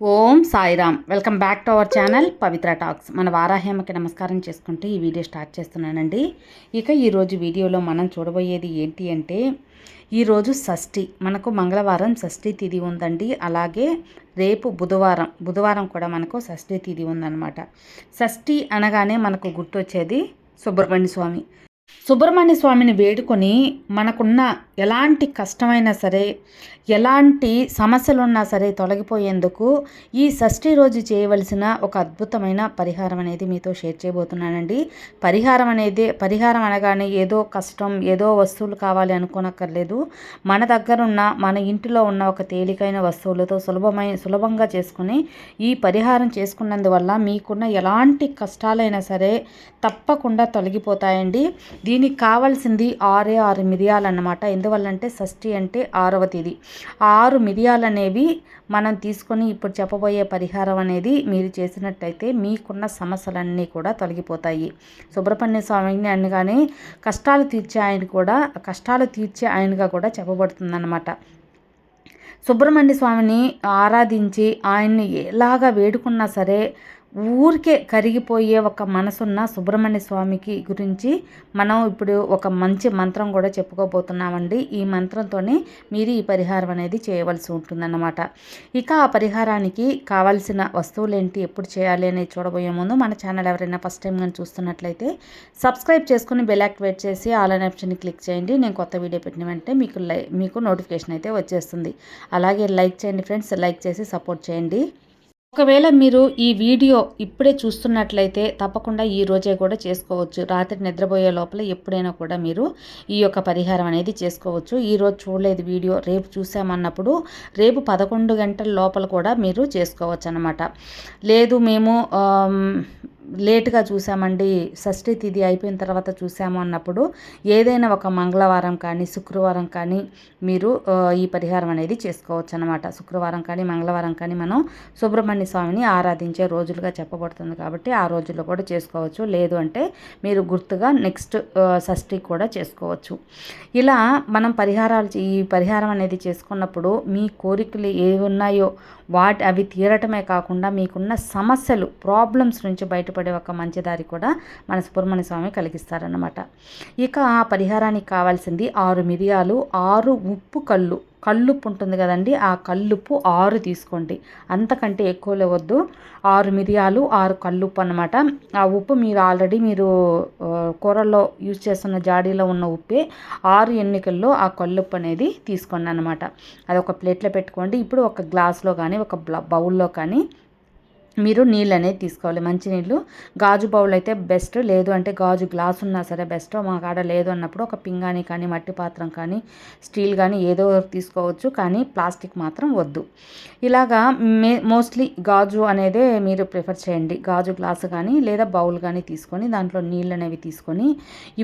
Om Sairam. Welcome back to our channel Pavitra talks. మన వారాహ్యమకి నమస్కారం చేసుకుంటూ ఈ వీడియో స్టార్ట్ చేస్తున్నానండి. ఇక ఈరోజు వీడియోలో మనం చూడబోయేది ఏంటి అంటే ఈరోజు షష్ఠి. మనకు మంగళవారం షష్ఠి తిథి ఉందండి. అలాగే రేపు బుధవారం బుధవారం కూడా మనకు షష్ఠి తిథి ఉందన్నమాట. షష్ఠి అనగానే మనకు గుర్తొచ్చేది సుబ్రహ్మణ్య స్వామి. సుబ్రహ్మణ్య స్వామిని వేడుకొని మనకున్న ఎలాంటి కష్టమైనా సరే ఎలాంటి సమస్యలు ఉన్నా సరే తొలగిపోయేందుకు ఈ షష్ఠి రోజు చేయవలసిన ఒక అద్భుతమైన పరిహారం అనేది మీతో షేర్ చేయబోతున్నానండి. పరిహారం అనేది పరిహారం అనగానే ఏదో కష్టం ఏదో వస్తువులు కావాలి అనుకోనక్కర్లేదు. మన దగ్గర ఉన్న మన ఇంటిలో ఉన్న ఒక తేలికైన వస్తువులతో సులభమైన సులభంగా చేసుకుని ఈ పరిహారం చేసుకున్నందువల్ల మీకున్న ఎలాంటి కష్టాలైనా సరే తప్పకుండా తొలగిపోతాయండి. దీనికి కావాల్సింది ఆరే ఆరు మిరియాలు అన్నమాట ఎందువల్లంటే షష్ఠి అంటే ఆరవ తేదీ. ఆరు మిరియాలు అనేవి మనం తీసుకొని ఇప్పుడు చెప్పబోయే పరిహారం అనేది మీరు చేసినట్టయితే మీకున్న సమస్యలన్నీ కూడా తొలగిపోతాయి. సుబ్రహ్మణ్య స్వామిని అనగానే కష్టాలు తీర్చే ఆయన కూడా కష్టాలు తీర్చే ఆయనగా కూడా చెప్పబడుతుందన్నమాట. సుబ్రహ్మణ్య స్వామిని ఆరాధించి ఆయన్ని ఎలాగా వేడుకున్నా సరే ఊరికే కరిగిపోయే ఒక మనసున్న సుబ్రహ్మణ్య స్వామికి గురించి మనం ఇప్పుడు ఒక మంచి మంత్రం కూడా చెప్పుకోబోతున్నామండి. ఈ మంత్రంతోనే మీరు ఈ పరిహారం అనేది చేయవలసి ఉంటుందన్నమాట. ఇక ఆ పరిహారానికి కావాల్సిన వస్తువులు ఏంటి ఎప్పుడు చేయాలి అనేది చూడబోయే ముందు మన ఛానల్ ఎవరైనా ఫస్ట్ టైం కానీ చూస్తున్నట్లయితే సబ్స్క్రైబ్ చేసుకుని బెల్ యాక్టివేట్ చేసి ఆల్ అనే ఆప్షన్ని క్లిక్ చేయండి. నేను కొత్త వీడియో పెట్టిన వెంటనే మీకు లై మీకు నోటిఫికేషన్ అయితే వచ్చేస్తుంది. అలాగే లైక్ చేయండి ఫ్రెండ్స్ లైక్ చేసి సపోర్ట్ చేయండి. ఒకవేళ మీరు ఈ వీడియో ఇప్పుడే చూస్తున్నట్లయితే తప్పకుండా ఈ రోజే కూడా చేసుకోవచ్చు. రాత్రి నిద్రపోయే లోపల ఎప్పుడైనా కూడా మీరు ఈ యొక్క పరిహారం అనేది చేసుకోవచ్చు. ఈరోజు చూడలేదు వీడియో రేపు చూసామన్నప్పుడు రేపు పదకొండు గంటల లోపల కూడా మీరు చేసుకోవచ్చు అనమాట లేదు మేము లేటుగా చూసామండి షష్ఠి తిథి అయిపోయిన తర్వాత చూసాము అన్నప్పుడు ఏదైనా ఒక మంగళవారం కానీ శుక్రవారం కానీ మీరు ఈ పరిహారం అనేది చేసుకోవచ్చు అనమాట శుక్రవారం కానీ మంగళవారం కానీ మనం సుబ్రహ్మణ్య స్వామిని ఆరాధించే రోజులుగా చెప్పబడుతుంది కాబట్టి ఆ రోజుల్లో కూడా చేసుకోవచ్చు. లేదు అంటే మీరు గుర్తుగా నెక్స్ట్ షష్ఠి కూడా చేసుకోవచ్చు. ఇలా మనం పరిహారాలు ఈ పరిహారం అనేది చేసుకున్నప్పుడు మీ కోరికలు ఏవి ఉన్నాయో వాటి అవి తీరటమే కాకుండా మీకున్న సమస్యలు ప్రాబ్లమ్స్ నుంచి బయట ఒక మంచి దారి కూడా మన సుబ్రహ్మణ్య స్వామి కలిగిస్తారనమాట ఇక ఆ పరిహారానికి కావాల్సింది ఆరు మిరియాలు ఆరు ఉప్పు కళ్ళు. కల్లుప్పు ఉంటుంది కదండి ఆ కల్లుప్పు ఆరు తీసుకోండి. అంతకంటే ఎక్కువ లేవద్దు ఆరు మిరియాలు ఆరు కల్లుప్పు అనమాట ఆ ఉప్పు మీరు ఆల్రెడీ మీరు కూరల్లో యూజ్ చేస్తున్న జాడీలో ఉన్న ఉప్పే ఆరు ఎన్నికల్లో ఆ కల్లుప్పు అనేది తీసుకోండి అనమాట అది ఒక ప్లేట్లో పెట్టుకోండి. ఇప్పుడు ఒక గ్లాస్లో కానీ ఒక బౌల్లో కానీ మీరు నీళ్ళు అనేది తీసుకోవాలి మంచినీళ్ళు గాజు బౌల్ అయితే బెస్ట్. లేదు అంటే గాజు గ్లాస్ ఉన్నా సరే బెస్ట్. మా కాడ లేదు అన్నప్పుడు ఒక పింగాని కానీ మట్టి పాత్రం కానీ స్టీల్ కానీ ఏదో తీసుకోవచ్చు. కానీ ప్లాస్టిక్ మాత్రం వద్దు. ఇలాగా మే మోస్ట్లీ గాజు అనేదే మీరు ప్రిఫర్ చేయండి. గాజు గ్లాసు కానీ లేదా బౌల్ కానీ తీసుకొని దాంట్లో నీళ్ళు అనేవి తీసుకొని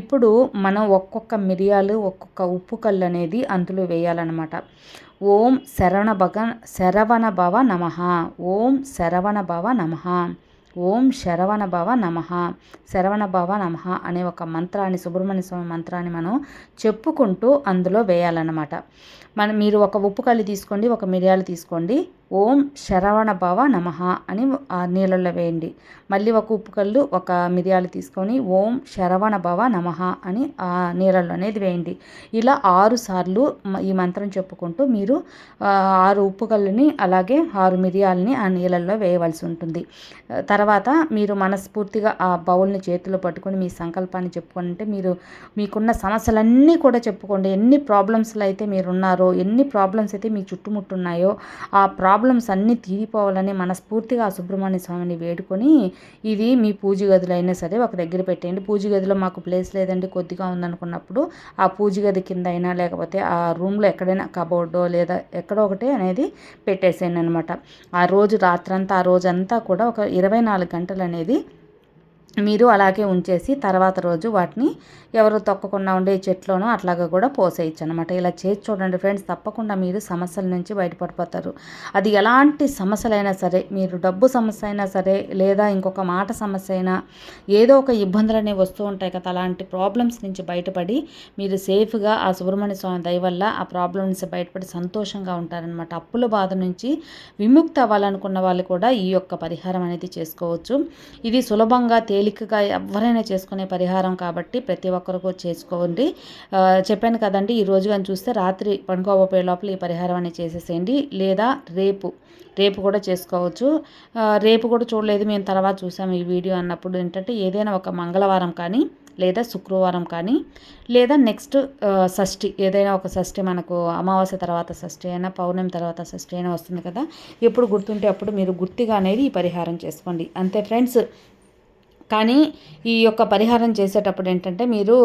ఇప్పుడు మనం ఒక్కొక్క మిరియాలు ఒక్కొక్క ఉప్పు కళ్ళు అనేది అందులో వేయాలన్నమాట. ఓం శరవణ భగ శరవణ భవ నమ ఓం శరవణ భవ నమ ఓం శరవణ భవ నమ. శరవణ భవ నమ అనే ఒక మంత్రాన్ని సుబ్రహ్మణ్య స్వామి మంత్రాన్ని మనం చెప్పుకుంటూ అందులో వేయాలన్నమాట. మనం మీరు ఒక ఉప్పు కళ్ళు తీసుకోండి ఒక మిరియాలు తీసుకోండి. ఓం శరవణ భవ నమ అని ఆ నీళ్ళల్లో వేయండి. మళ్ళీ ఒక ఉప్పు కళ్ళు ఒక మిరియాలు తీసుకొని ఓం శరవణ భవ నమ అని ఆ నీళ్ళల్లో అనేది వేయండి. ఇలా ఆరు సార్లు ఈ మంత్రం చెప్పుకుంటూ మీరు ఆరు ఉప్పు కళ్ళుని అలాగే ఆరు మిరియాలని ఆ నీళ్ళల్లో వేయవలసి ఉంటుంది. తర్వాత తర్వాత మీరు మనస్ఫూర్తిగా ఆ బౌల్ని చేతిలో పట్టుకొని మీ సంకల్పాన్ని చెప్పుకుంటే మీరు మీకున్న సమస్యలన్నీ కూడా చెప్పుకోండి. ఎన్ని ప్రాబ్లమ్స్లో అయితే మీరు ఉన్నారో ఎన్ని ప్రాబ్లమ్స్ అయితే మీ చుట్టుముట్టున్నాయో ఆ ప్రాబ్లమ్స్ అన్నీ తీరిపోవాలని మనస్ఫూర్తిగా ఆ సుబ్రహ్మణ్య స్వామిని వేడుకొని ఇది మీ పూజ గదిలో అయినా సరే ఒక దగ్గర పెట్టేయండి. పూజ గదిలో మాకు ప్లేస్ లేదండి కొద్దిగా ఉందనుకున్నప్పుడు ఆ పూజ గది కింద అయినా లేకపోతే ఆ రూమ్లో ఎక్కడైనా కబోర్డో లేదా ఎక్కడో ఒకటి అనేది పెట్టేసాను అనమాట ఆ రోజు రాత్రంతా ఆ రోజంతా కూడా ఒక ఇరవై నాలుగు నాలుగు గంటలు అనేది మీరు అలాగే ఉంచేసి తర్వాత రోజు వాటిని ఎవరు తొక్కకుండా ఉండే చెట్లోనో అట్లాగా కూడా పోసేయచ్చు అనమాట ఇలా చేసి చూడండి ఫ్రెండ్స్ తప్పకుండా మీరు సమస్యల నుంచి బయటపడిపోతారు. అది ఎలాంటి సమస్యలైనా సరే మీరు డబ్బు సమస్య అయినా సరే లేదా ఇంకొక మాట సమస్య అయినా ఏదో ఒక ఇబ్బందులు అనేవి వస్తూ ఉంటాయి కదా అలాంటి ప్రాబ్లమ్స్ నుంచి బయటపడి మీరు సేఫ్గా ఆ సుబ్రహ్మణ్య స్వామి దయ వల్ల ఆ ప్రాబ్లమ్ నుంచి బయటపడి సంతోషంగా ఉంటారనమాట అప్పుల బాధ నుంచి విముక్తి అవ్వాలనుకున్న వాళ్ళు కూడా ఈ యొక్క పరిహారం అనేది చేసుకోవచ్చు. ఇది సులభంగా తేలికగా ఎవరైనా చేసుకునే పరిహారం కాబట్టి ప్రతి ఒక్కరికి చేసుకోండి. చెప్పాను కదండి ఈ కానీ చూస్తే రాత్రి పండుకోబోయే లోపల ఈ పరిహారం అనేది చేసేసేయండి. లేదా రేపు రేపు కూడా చేసుకోవచ్చు. రేపు కూడా చూడలేదు మేము తర్వాత చూసాము ఈ వీడియో అన్నప్పుడు ఏంటంటే ఏదైనా ఒక మంగళవారం కానీ లేదా శుక్రవారం కానీ లేదా నెక్స్ట్ షష్ఠి ఏదైనా ఒక షష్ఠి మనకు అమావాస్య తర్వాత షష్ఠి అయినా పౌర్ణమి తర్వాత షష్ఠి అయినా వస్తుంది కదా. ఎప్పుడు గుర్తుంటే అప్పుడు మీరు గుర్తిగా అనేది ఈ పరిహారం చేసుకోండి. అంతే ఫ్రెండ్స్ కానీ ఈ యొక్క పరిహారం చేసేటప్పుడు ఏంటంటే మీరు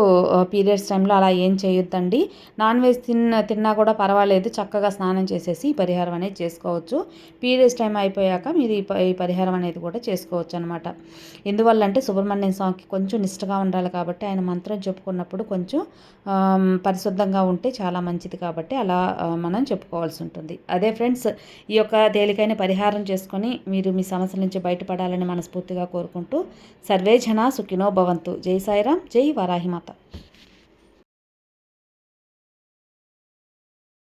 పీరియడ్స్ టైంలో అలా ఏం చేయొద్దండి. నాన్ వెజ్ తిన్న తిన్నా కూడా పర్వాలేదు. చక్కగా స్నానం చేసేసి ఈ పరిహారం అనేది చేసుకోవచ్చు. పీరియడ్స్ టైం అయిపోయాక మీరు ఈ పరిహారం అనేది కూడా చేసుకోవచ్చు అనమాట ఎందువల్ల అంటే సుబ్రహ్మణ్యం స్వామికి కొంచెం నిష్టగా ఉండాలి కాబట్టి ఆయన మంత్రం చెప్పుకున్నప్పుడు కొంచెం పరిశుద్ధంగా ఉంటే చాలా మంచిది కాబట్టి అలా మనం చెప్పుకోవాల్సి ఉంటుంది. అదే ఫ్రెండ్స్ ఈ యొక్క తేలికైన పరిహారం చేసుకొని మీరు మీ సమస్యల నుంచి బయటపడాలని మనస్ఫూర్తిగా కోరుకుంటూ సర్వే జనా సుఖినో భవంతు. జై సాయిరామ్ జై వారాహిమాత.